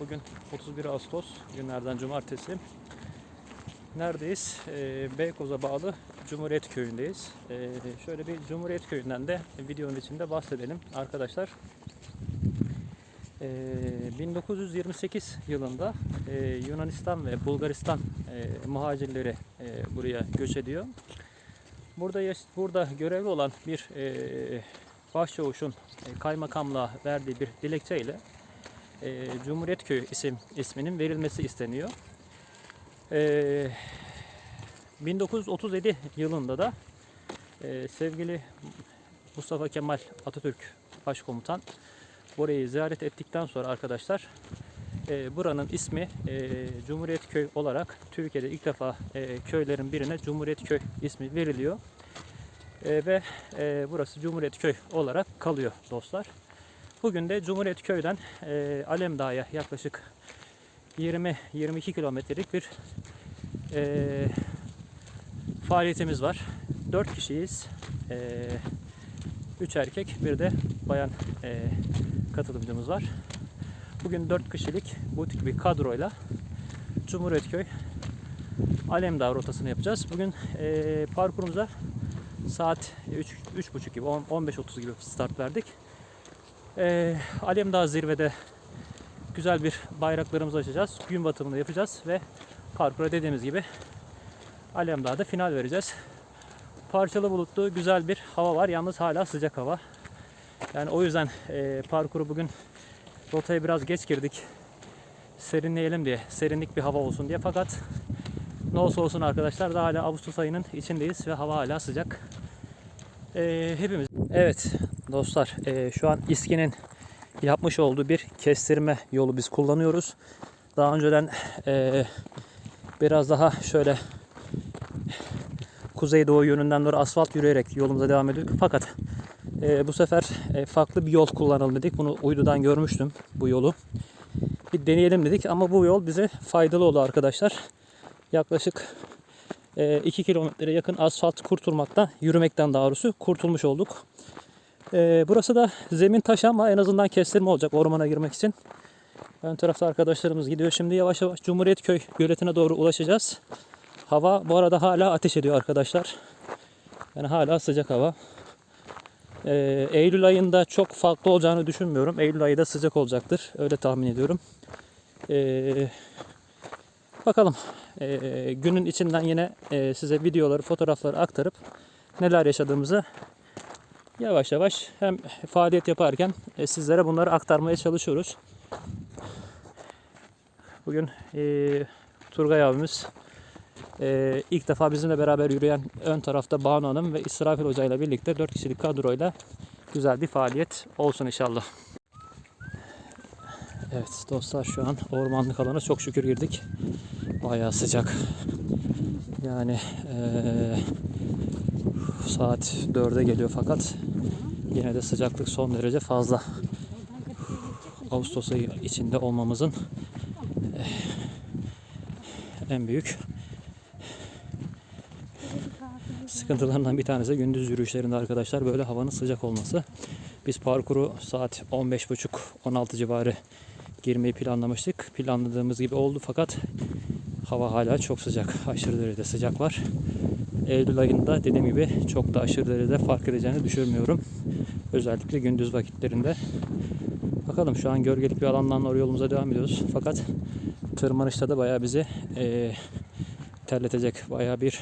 Bugün 31 Ağustos günlerden cumartesi. Neredeyiz? Ee, Beykoz'a bağlı Cumhuriyet Köyü'ndeyiz. Ee, şöyle bir Cumhuriyet Köyü'nden de videonun içinde bahsedelim arkadaşlar. Ee, 1928 yılında e, Yunanistan ve Bulgaristan e, muhacirleri e, buraya göç ediyor. Burada burada görevli olan bir e, başçavuşun e, kaymakamlığa verdiği bir dilekçeyle e, Cumhuriyet Köyü isim isminin verilmesi isteniyor. E, 1937 yılında da e, sevgili Mustafa Kemal Atatürk Başkomutan burayı ziyaret ettikten sonra arkadaşlar e, buranın ismi e, Cumhuriyet Köy olarak Türkiye'de ilk defa e, köylerin birine Cumhuriyet Köy ismi veriliyor. E, ve e, burası Cumhuriyet Köy olarak kalıyor dostlar. Bugün de Cumhuriyet Köy'den e, Alemdağ'a yaklaşık 20-22 kilometrelik bir e, faaliyetimiz var. 4 kişiyiz. 3 erkek bir de bayan e, katılımcımız var. Bugün 4 kişilik butik bir kadroyla Cumhuriyetköy Alemdağ rotasını yapacağız. Bugün e, parkurumuza saat 3 3.30 gibi 10 15.30 gibi start verdik. E, Alemdağ zirvede güzel bir bayraklarımızı açacağız. Gün batımını yapacağız ve parkura dediğimiz gibi Alemdağ'da final vereceğiz. Parçalı bulutlu güzel bir hava var. Yalnız hala sıcak hava. Yani o yüzden e, parkuru bugün rotaya biraz geç girdik. Serinleyelim diye, serinlik bir hava olsun diye. Fakat ne olsa olsun arkadaşlar da hala Ağustos ayının içindeyiz ve hava hala sıcak. E, hepimiz. Evet dostlar e, şu an İSKİ'nin yapmış olduğu bir kestirme yolu biz kullanıyoruz. Daha önceden e, biraz daha şöyle kuzeydoğu yönünden doğru asfalt yürüyerek yolumuza devam ediyorduk. Fakat e, bu sefer e, farklı bir yol kullanalım dedik. Bunu uydudan görmüştüm bu yolu. Bir deneyelim dedik ama bu yol bize faydalı oldu arkadaşlar. Yaklaşık 2 kilometre yakın asfalt kurtulmaktan, yürümekten doğrusu kurtulmuş olduk. E, burası da zemin taş ama en azından kestirme olacak ormana girmek için. Ön tarafta arkadaşlarımız gidiyor. Şimdi yavaş yavaş Cumhuriyetköy göletine doğru ulaşacağız. Hava bu arada hala ateş ediyor arkadaşlar. Yani hala sıcak hava. Ee, Eylül ayında çok farklı olacağını düşünmüyorum. Eylül ayı da sıcak olacaktır. Öyle tahmin ediyorum. Ee, bakalım. Ee, günün içinden yine e, size videoları, fotoğrafları aktarıp neler yaşadığımızı yavaş yavaş hem faaliyet yaparken e, sizlere bunları aktarmaya çalışıyoruz. Bugün e, Turgay abimiz ee, ilk defa bizimle beraber yürüyen ön tarafta Banu Hanım ve İsrafil Hoca ile birlikte 4 kişilik kadroyla güzel bir faaliyet olsun inşallah. Evet dostlar şu an ormanlık alana çok şükür girdik. Bayağı sıcak. Yani eee, saat 4'e geliyor fakat yine de sıcaklık son derece fazla. Ağustos ayı içinde olmamızın en büyük sıkıntılarından bir tanesi gündüz yürüyüşlerinde arkadaşlar böyle havanın sıcak olması. Biz parkuru saat 15.30-16 civarı girmeyi planlamıştık. Planladığımız gibi oldu fakat hava hala çok sıcak. Aşırı derecede sıcak var. Eylül ayında dediğim gibi çok da aşırı derecede fark edeceğini düşünmüyorum. Özellikle gündüz vakitlerinde. Bakalım şu an gölgelik bir alandan doğru yolumuza devam ediyoruz. Fakat tırmanışta da bayağı bizi eee, terletecek. Bayağı bir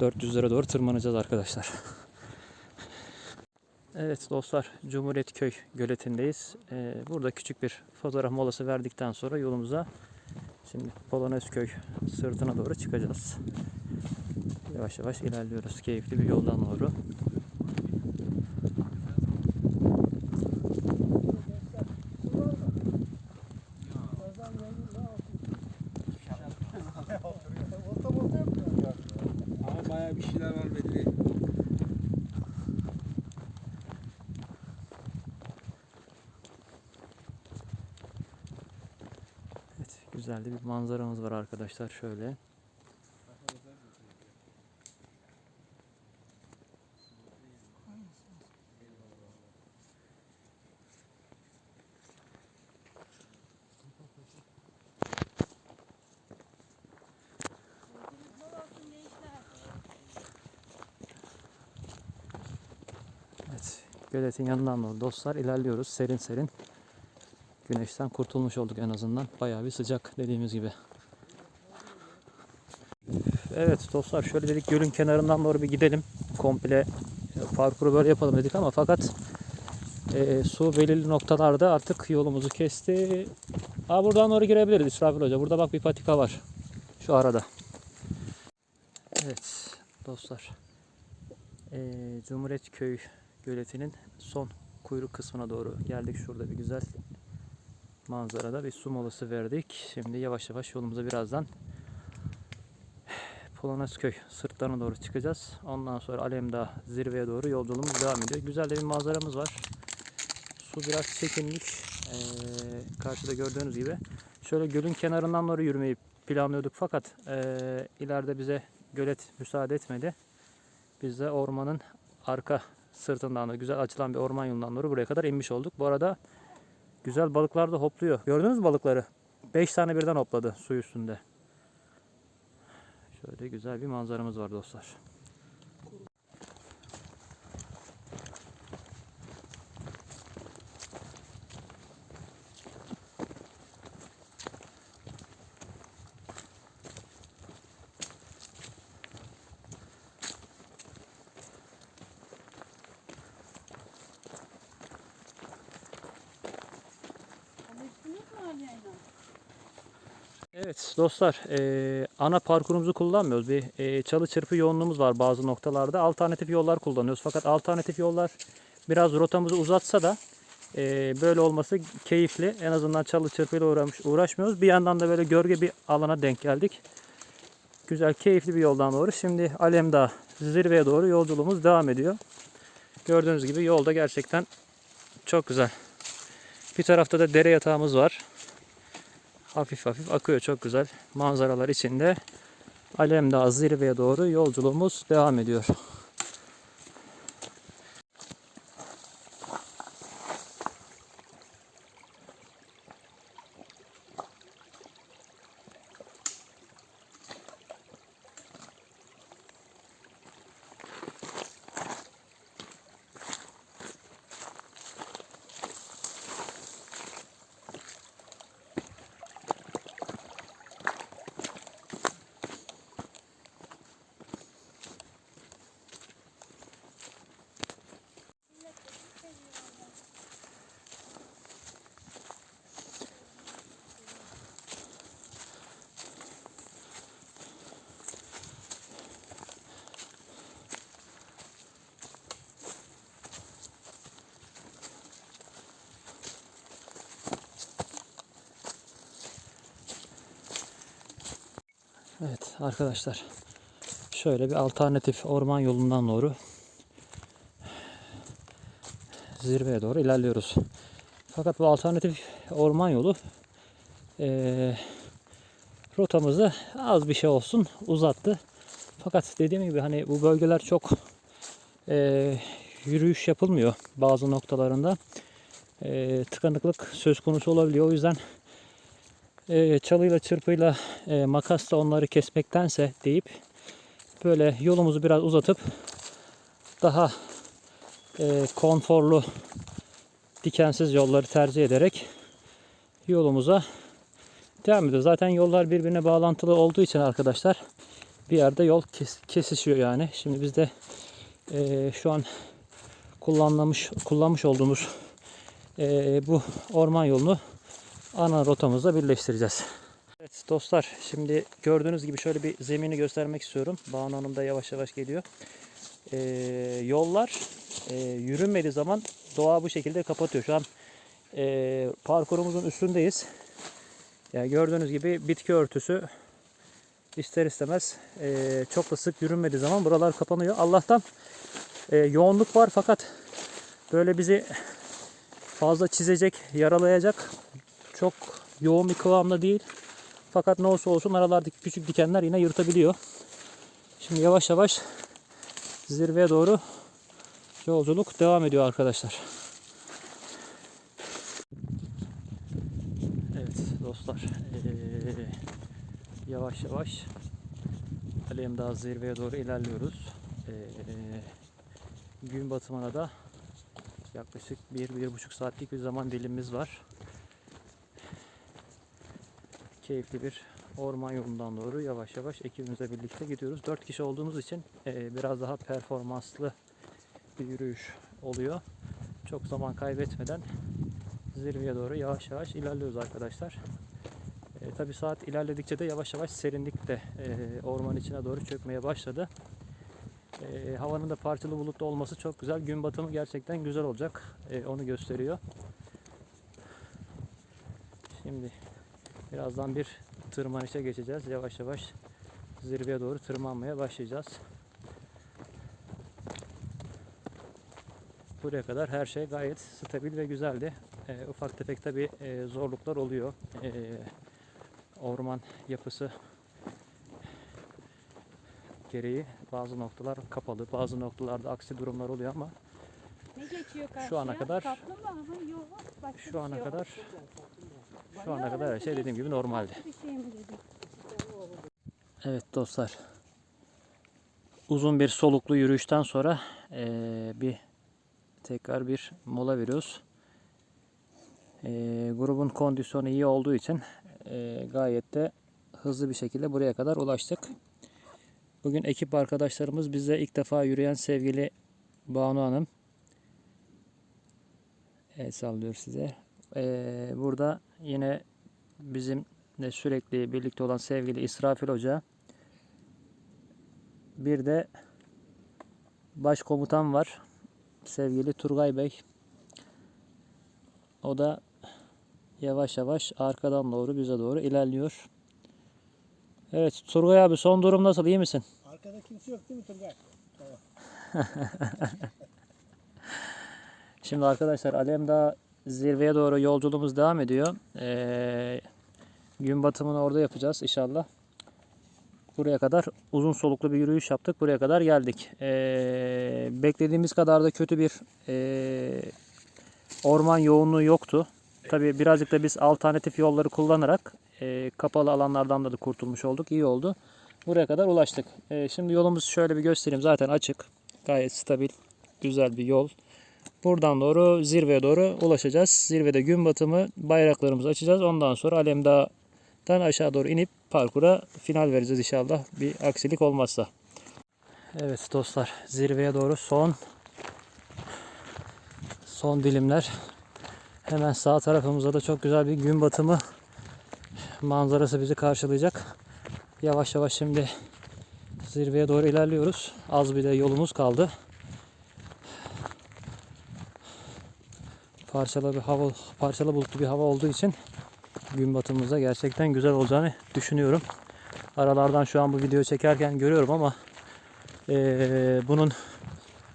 400'lere doğru tırmanacağız arkadaşlar. Evet dostlar Cumhuriyetköy göletindeyiz. Ee, burada küçük bir fotoğraf molası verdikten sonra yolumuza şimdi Polonezköy sırtına doğru çıkacağız. Yavaş yavaş ilerliyoruz. Keyifli bir yoldan doğru. Güzel bir manzaramız var arkadaşlar şöyle. Evet, göletin yanından doğru dostlar ilerliyoruz serin serin. Güneşten kurtulmuş olduk en azından. Bayağı bir sıcak dediğimiz gibi. Evet dostlar şöyle dedik gölün kenarından doğru bir gidelim. Komple e, parkuru böyle yapalım dedik ama fakat e, su belirli noktalarda artık yolumuzu kesti. Aa, buradan doğru girebiliriz İsrafil Hoca. Burada bak bir patika var. Şu arada. Evet dostlar. E, Cumhuriyet Köy göletinin son kuyruk kısmına doğru geldik. Şurada bir güzel manzarada bir su molası verdik. Şimdi yavaş yavaş yolumuza birazdan Polonezköy sırtlarına doğru çıkacağız. Ondan sonra Alemdağ zirveye doğru yolculuğumuz devam ediyor. Güzel de bir manzaramız var. Su biraz çekilmiş. Ee, karşıda gördüğünüz gibi. Şöyle gölün kenarından doğru yürümeyi planlıyorduk fakat ee, ileride bize gölet müsaade etmedi. Biz de ormanın arka sırtından da güzel açılan bir orman yolundan doğru buraya kadar inmiş olduk. Bu arada güzel balıklar da hopluyor. Gördünüz mü balıkları? 5 tane birden hopladı su üstünde. Şöyle güzel bir manzaramız var dostlar. Evet dostlar eee, ana parkurumuzu kullanmıyoruz. Bir eee, çalı çırpı yoğunluğumuz var bazı noktalarda. Alternatif yollar kullanıyoruz. Fakat alternatif yollar biraz rotamızı uzatsa da eee, böyle olması keyifli. En azından çalı çırpıyla uğramış, uğraşmıyoruz. Bir yandan da böyle gölge bir alana denk geldik. Güzel keyifli bir yoldan doğru. Şimdi Alemdağ zirveye doğru yolculuğumuz devam ediyor. Gördüğünüz gibi yolda gerçekten çok güzel. Bir tarafta da dere yatağımız var hafif hafif akıyor çok güzel manzaralar içinde Alemdağ zirveye doğru yolculuğumuz devam ediyor. Evet arkadaşlar şöyle bir alternatif orman yolundan doğru zirveye doğru ilerliyoruz. Fakat bu alternatif orman yolu eee rotamızı az bir şey olsun uzattı. Fakat dediğim gibi hani bu bölgeler çok eee, yürüyüş yapılmıyor bazı noktalarında. Eee, tıkanıklık söz konusu olabiliyor. O yüzden eee, çalıyla çırpıyla eee, makasla onları kesmektense deyip böyle yolumuzu biraz uzatıp daha eee, konforlu dikensiz yolları tercih ederek yolumuza devam ediyoruz. Zaten yollar birbirine bağlantılı olduğu için arkadaşlar bir yerde yol kes- kesişiyor yani. Şimdi biz de şu an kullanmış kullanmış olduğumuz bu orman yolunu ana rotamızla birleştireceğiz. Evet dostlar şimdi gördüğünüz gibi şöyle bir zemini göstermek istiyorum. Banu Hanım da yavaş yavaş geliyor. Ee, yollar e, yürünmediği zaman doğa bu şekilde kapatıyor. Şu an e, parkurumuzun üstündeyiz. Yani gördüğünüz gibi bitki örtüsü ister istemez e, çok da sık yürünmediği zaman buralar kapanıyor. Allah'tan e, yoğunluk var fakat böyle bizi fazla çizecek, yaralayacak çok yoğun bir kıvamda değil. Fakat ne olsa olsun aralardaki küçük dikenler yine yırtabiliyor. Şimdi yavaş yavaş zirveye doğru yolculuk devam ediyor arkadaşlar. Evet dostlar eee, yavaş yavaş Alemdağ zirveye doğru ilerliyoruz. Eee, gün batımına da Yaklaşık 1-1,5 saatlik bir zaman dilimimiz var. Keyifli bir orman yolundan doğru yavaş yavaş ekibimizle birlikte gidiyoruz. 4 kişi olduğumuz için e, biraz daha performanslı bir yürüyüş oluyor. Çok zaman kaybetmeden zirveye doğru yavaş yavaş ilerliyoruz arkadaşlar. E, Tabi saat ilerledikçe de yavaş yavaş serinlik de e, orman içine doğru çökmeye başladı. E, havanın da parçalı bulutlu olması çok güzel. Gün batımı gerçekten güzel olacak. E, onu gösteriyor. Şimdi birazdan bir tırmanışa geçeceğiz. Yavaş yavaş zirveye doğru tırmanmaya başlayacağız. Buraya kadar her şey gayet stabil ve güzeldi. E, ufak tefek tabi zorluklar oluyor. E, orman yapısı gereği bazı noktalar kapalı, bazı noktalarda aksi durumlar oluyor ama Ne geçiyor karşıya? Şu ana kadar- Kaplumbağa mı? Yok. Başka bir şu ana şey kadar yok. Şu ana kadar her şey dediğim gibi normaldi. Şey? Evet dostlar. Uzun bir soluklu yürüyüşten sonra eee, bir tekrar bir mola veriyoruz. Eee, grubun kondisyonu iyi olduğu için eee, gayet de hızlı bir şekilde buraya kadar ulaştık. Bugün ekip arkadaşlarımız bize ilk defa yürüyen sevgili Banu Hanım. El sallıyor size. Eee, burada yine bizimle sürekli birlikte olan sevgili İsrafil Hoca. Bir de başkomutan var. Sevgili Turgay Bey. O da yavaş yavaş arkadan doğru bize doğru ilerliyor. Evet Turgay abi son durum nasıl iyi misin? Arkada kimse yok değil mi Turgay? Şimdi arkadaşlar Alemdağ zirveye doğru yolculuğumuz devam ediyor. Ee, gün batımını orada yapacağız inşallah. Buraya kadar uzun soluklu bir yürüyüş yaptık. Buraya kadar geldik. Ee, beklediğimiz kadar da kötü bir ee, orman yoğunluğu yoktu. Tabii birazcık da biz alternatif yolları kullanarak ee, kapalı alanlardan da, da kurtulmuş olduk. İyi oldu. Buraya kadar ulaştık. Ee, şimdi yolumuzu şöyle bir göstereyim. Zaten açık. Gayet stabil, güzel bir yol. Buradan doğru zirveye doğru ulaşacağız. Zirvede gün batımı bayraklarımızı açacağız. Ondan sonra Alemdağ'dan aşağı doğru inip parkura final vereceğiz inşallah. Bir aksilik olmazsa. Evet dostlar zirveye doğru son son dilimler. Hemen sağ tarafımızda da çok güzel bir gün batımı manzarası bizi karşılayacak. Yavaş yavaş şimdi zirveye doğru ilerliyoruz. Az bir de yolumuz kaldı. Parçalı bir hava, parçalı bulutlu bir hava olduğu için gün batımımızda gerçekten güzel olacağını düşünüyorum. Aralardan şu an bu videoyu çekerken görüyorum ama eee, bunun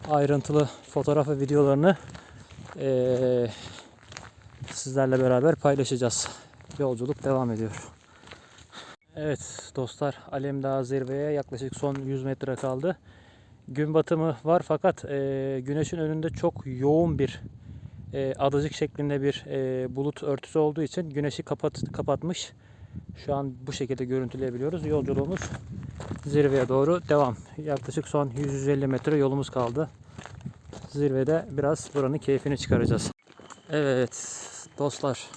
ayrıntılı fotoğraf ve videolarını eee, sizlerle beraber paylaşacağız. Yolculuk devam ediyor. Evet dostlar Alemdağ zirveye yaklaşık son 100 metre kaldı. Gün batımı var fakat eee, güneşin önünde çok yoğun bir e, adacık şeklinde bir e, bulut örtüsü olduğu için güneşi kapat, kapatmış. Şu an bu şekilde görüntüleyebiliyoruz. Yolculuğumuz zirveye doğru devam. Yaklaşık son 150 metre yolumuz kaldı. Zirvede biraz buranın keyfini çıkaracağız. Evet dostlar.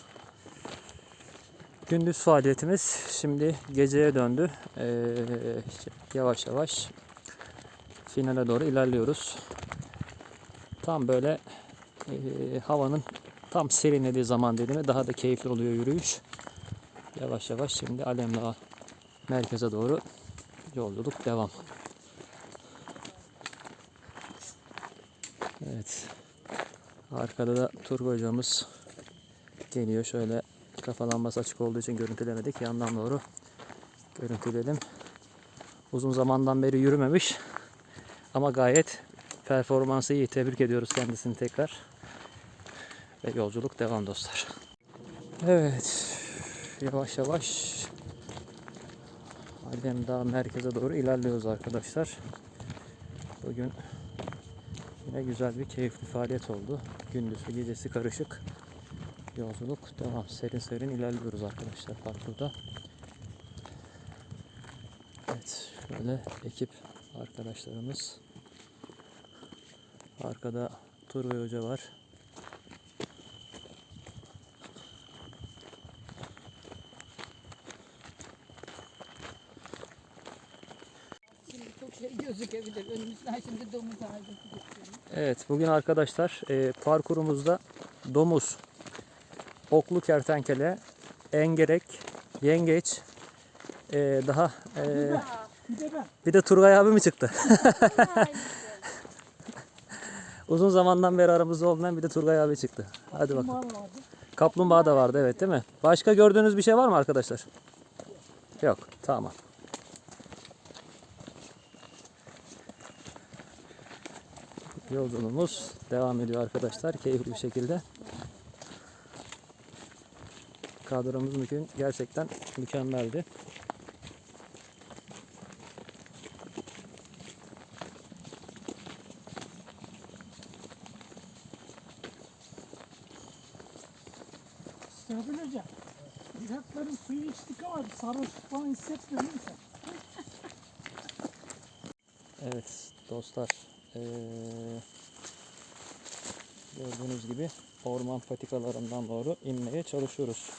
Gündüz faaliyetimiz şimdi geceye döndü. Ee, yavaş yavaş finale doğru ilerliyoruz. Tam böyle e, havanın tam serinlediği zaman dilimi daha da keyifli oluyor yürüyüş. Yavaş yavaş şimdi Alemdağ merkeze doğru yolculuk devam. Evet. Arkada da Turgay hocamız geliyor. Şöyle kafa lambası açık olduğu için görüntülemedik. Yandan doğru görüntüleyelim. Uzun zamandan beri yürümemiş. Ama gayet performansı iyi. Tebrik ediyoruz kendisini tekrar. Ve yolculuk devam dostlar. Evet. Yavaş yavaş Alemdağ merkeze doğru ilerliyoruz arkadaşlar. Bugün yine güzel bir keyifli faaliyet oldu. Gündüzü gecesi karışık. Yolculuk devam. Serin serin ilerliyoruz arkadaşlar parkurda. Evet. Şöyle ekip arkadaşlarımız Arkada Turgay Hoca var. Önümüzden şimdi domuz ağacı gözüküyor. Evet bugün arkadaşlar e, parkurumuzda domuz, oklu kertenkele, engerek, yengeç, e, daha e, Bir de Turgay abi mi çıktı? Uzun zamandan beri aramızda olmayan bir de Turgay abi çıktı. Hadi bakalım. Kaplumbağa da vardı evet değil mi? Başka gördüğünüz bir şey var mı arkadaşlar? Yok. Tamam. Yolculuğumuz devam ediyor arkadaşlar keyifli bir şekilde. Kadromuz bugün gerçekten mükemmeldi. Serpil Hoca. Nihatların suyu içtik ama sarhoşluk falan hissetmiyor musun? Evet dostlar eee, gördüğünüz gibi orman patikalarından doğru inmeye çalışıyoruz.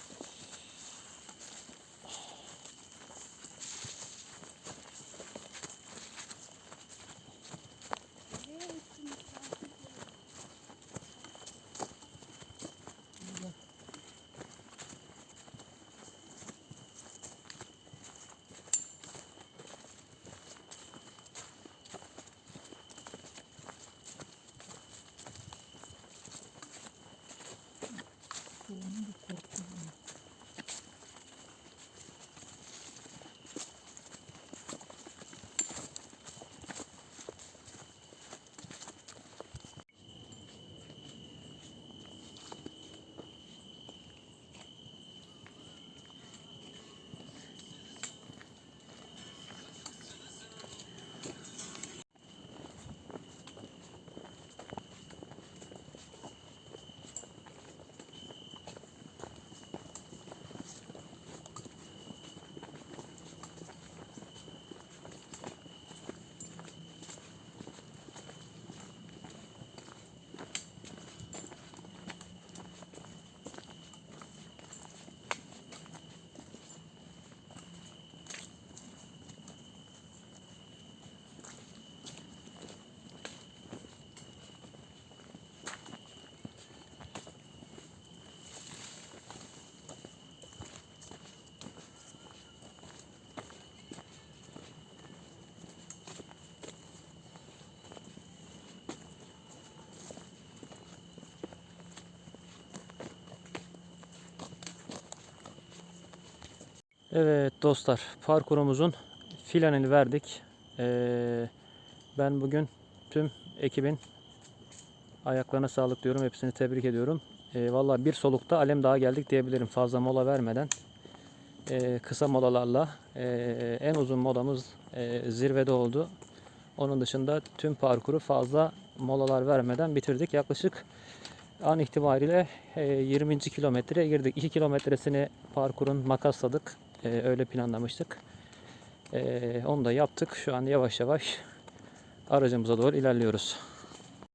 Evet dostlar parkurumuzun filanını verdik. Ee, ben bugün tüm ekibin ayaklarına sağlık diyorum. Hepsini tebrik ediyorum. Ee, Valla bir solukta Alem Dağı geldik diyebilirim. Fazla mola vermeden. ee, kısa molalarla ee, en uzun molamız ee, zirvede oldu. Onun dışında tüm parkuru fazla molalar vermeden bitirdik. Yaklaşık an itibariyle ee, 20. kilometreye girdik. 2 kilometresini parkurun makasladık. Ee, öyle planlamıştık. Ee, onu da yaptık. Şu an yavaş yavaş aracımıza doğru ilerliyoruz.